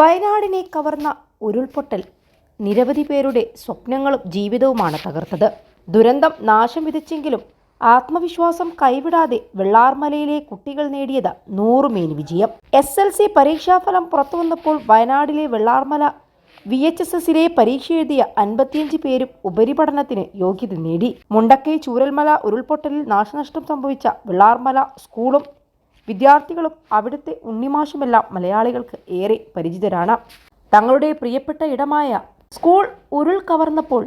വയനാടിനെ കവർന്ന ഉരുൾപൊട്ടൽ നിരവധി പേരുടെ സ്വപ്നങ്ങളും ജീവിതവുമാണ് തകർത്തത്. ദുരന്തം നാശം വിതച്ചെങ്കിലും ആത്മവിശ്വാസം കൈവിടാതെ വെള്ളാർമലയിലെ കുട്ടികൾ നേടിയത് നൂറുമേനി വിജയം. എസ് എൽ സി പരീക്ഷാഫലം പുറത്തുവന്നപ്പോൾ വയനാടിലെ വെള്ളാർമല വി എച്ച് എസ് എസിലെ പരീക്ഷ എഴുതിയ അൻപത്തിയഞ്ച് പേരും ഉപരിപഠനത്തിന് യോഗ്യത നേടി. മുണ്ടക്കൈ ചൂരൽമല ഉരുൾപൊട്ടലിൽ നാശനഷ്ടം സംഭവിച്ച വെള്ളാർമല സ്കൂളും വിദ്യാർത്ഥികളും അവിടുത്തെ ഉണ്ണിമാഷുമെല്ലാം മലയാളികൾക്ക് ഏറെ പരിചിതരാണ്. തങ്ങളുടെ പ്രിയപ്പെട്ട ഇടമായ സ്കൂൾ ഉരുൾ കവർന്നപ്പോൾ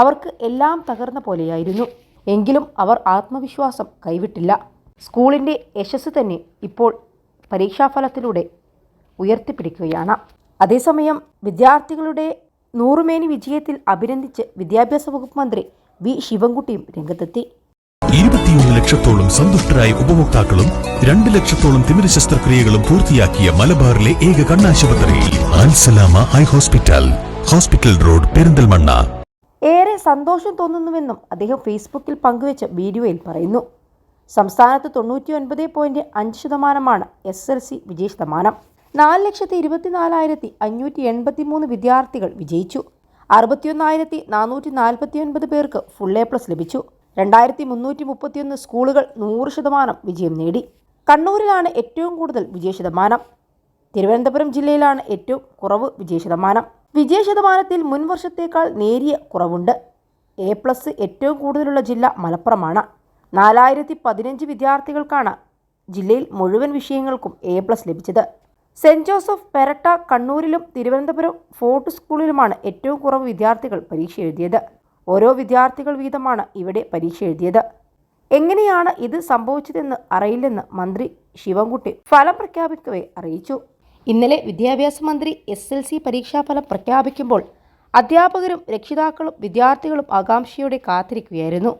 അവർക്ക് എല്ലാം തകർന്ന പോലെയായിരുന്നു. എങ്കിലും അവർ ആത്മവിശ്വാസം കൈവിട്ടില്ല. സ്കൂളിന്റെ യശസ് തന്നെ ഇപ്പോൾ പരീക്ഷാഫലത്തിലൂടെ ഉയർത്തിപ്പിടിക്കുകയാണ്. അതേസമയം വിദ്യാർത്ഥികളുടെ നൂറുമേനി വിജയത്തിൽ അഭിനന്ദിച്ച് വിദ്യാഭ്യാസ വകുപ്പ് മന്ത്രി വി ശിവൻകുട്ടിയും രംഗത്തെത്തി. ഇരുപത്തിയൊന്ന് ലക്ഷത്തോളം സന്തുഷ്ടരായ ഉപഭോക്താക്കളും രണ്ട് ലക്ഷത്തോളം തിമിര ശസ്ത്രക്രിയകളും പൂർത്തിയാക്കിയ മലബാറിലെ ഏക കണ്ണാശുപത്രി Al Salama eye hospital hospital road Perinthalmanna. ഏറെ സന്തോഷം തോന്നുന്നുവെന്നും അദ്ദേഹം ഫേസ്ബുക്കിൽ പങ്കുവച്ച വീഡിയോയിൽ പറയുന്നു. സംസ്ഥാനത്ത് തൊണ്ണൂറ്റി ഒൻപത് പോയിന്റ് അഞ്ച് ശതമാനമാണ് എസ് എൽ സി വിജയ ശതമാനം. നാല് ലക്ഷത്തി ഇരുപത്തിനാലായിരത്തി അഞ്ഞൂറ്റി എൺപത്തി മൂന്ന് വിദ്യാർത്ഥികൾ വിജയിച്ചു. അറുപത്തിയൊന്നായിരത്തി നാനൂറ്റി നാൽപ്പത്തി ഒൻപത് പേർക്ക് ഫുൾ എ പ്ലസ് ലഭിച്ചു. രണ്ടായിരത്തി മുന്നൂറ്റി മുപ്പത്തിയൊന്ന് സ്കൂളുകൾ നൂറ് ശതമാനം വിജയം നേടി. കണ്ണൂരിലാണ് ഏറ്റവും കൂടുതൽ വിജയശതമാനം തിരുവനന്തപുരം ജില്ലയിലാണ് ഏറ്റവും കുറവ് വിജയശതമാനം വിജയശതമാനത്തിൽ മുൻ വർഷത്തേക്കാൾ നേരിയ കുറവുണ്ട്. എ പ്ലസ് ഏറ്റവും കൂടുതലുള്ള ജില്ല മലപ്പുറമാണ്. നാലായിരത്തി പതിനഞ്ച് വിദ്യാർത്ഥികൾക്കാണ് ജില്ലയിൽ മുഴുവൻ വിഷയങ്ങൾക്കും എ പ്ലസ് ലഭിച്ചത്. സെന്റ് ജോസഫ് പെരട്ട കണ്ണൂരിലും തിരുവനന്തപുരം ഫോർട്ട് സ്കൂളിലുമാണ് ഏറ്റവും കുറവ് വിദ്യാർത്ഥികൾ പരീക്ഷ എഴുതിയത്. ഓരോ വിദ്യാർത്ഥികൾ വീതമാണ് ഇവിടെ പരീക്ഷ എഴുതിയത്. എങ്ങനെയാണ് ഇത് സംഭവിച്ചതെന്ന് അറിയില്ലെന്ന് മന്ത്രി ശിവൻകുട്ടി ഫലം പ്രഖ്യാപിക്കവേ അറിയിച്ചു. ഇന്നലെ വിദ്യാഭ്യാസ മന്ത്രി എസ് എൽ സി പരീക്ഷാഫലം പ്രഖ്യാപിക്കുമ്പോൾ അധ്യാപകരും രക്ഷിതാക്കളും വിദ്യാർത്ഥികളും ആകാംക്ഷയോടെ കാത്തിരിക്കുകയായിരുന്നു.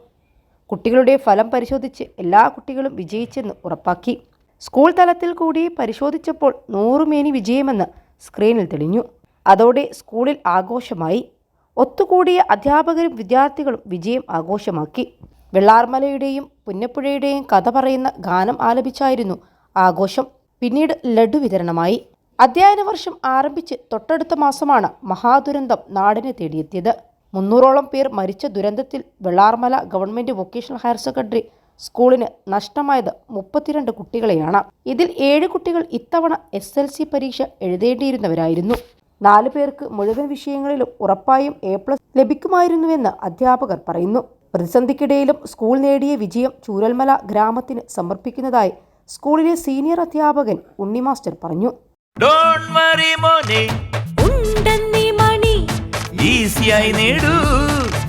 കുട്ടികളുടെ ഫലം പരിശോധിച്ച് എല്ലാ കുട്ടികളും വിജയിച്ചെന്ന് ഉറപ്പാക്കി. സ്കൂൾ തലത്തിൽ കൂടി പരിശോധിച്ചപ്പോൾ നൂറുമേനി വിജയമെന്ന് സ്ക്രീനിൽ തെളിഞ്ഞു. അതോടെ സ്കൂളിൽ ആഘോഷമായി. ഒത്തുകൂടിയ അധ്യാപകരും വിദ്യാർത്ഥികളും വിജയം ആഘോഷമാക്കി. വെള്ളാർമലയുടെയും പുന്നപ്പുഴയുടെയും കഥ പറയുന്ന ഗാനം ആലപിച്ചായിരുന്നു ആഘോഷം. പിന്നീട് ലഡു വിതരണമായി. അധ്യയന വർഷം ആരംഭിച്ച് തൊട്ടടുത്ത മാസമാണ് മഹാദുരന്തം നാടിനെ തേടിയെത്തിയത്. മുന്നൂറോളം പേർ മരിച്ച ദുരന്തത്തിൽ Vellarmala government vocational higher secondary സ്കൂളിന് നഷ്ടമായത് മുപ്പത്തിരണ്ട് കുട്ടികളെയാണ്. ഇതിൽ ഏഴ് കുട്ടികൾ ഇത്തവണ എസ് എൽ സി പരീക്ഷ എഴുതേണ്ടിയിരുന്നവരായിരുന്നു. നാല് പേർക്ക് മുഴുവൻ വിഷയങ്ങളിലും ഉറപ്പായും എ പ്ലസ് ലഭിക്കുമായിരുന്നുവെന്ന് അധ്യാപകർ പറയുന്നു. പ്രതിസന്ധിക്കിടയിലും സ്കൂൾ നേടിയ വിജയം ചൂരൽമല ഗ്രാമത്തിന് സമർപ്പിക്കുന്നതായി സ്കൂളിലെ സീനിയർ അധ്യാപകൻ ഉണ്ണി മാസ്റ്റർ പറഞ്ഞു. ഡോണ്ട് വറി മോനെ. ഉണ്ടെന്നീ മണി. ഈസിയായി നേടൂ.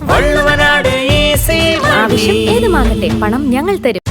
വള്ളുവനാട് ഈസി ആവശ്യം ഏതുമാകട്ടെ പണം ഞങ്ങൾ തരും.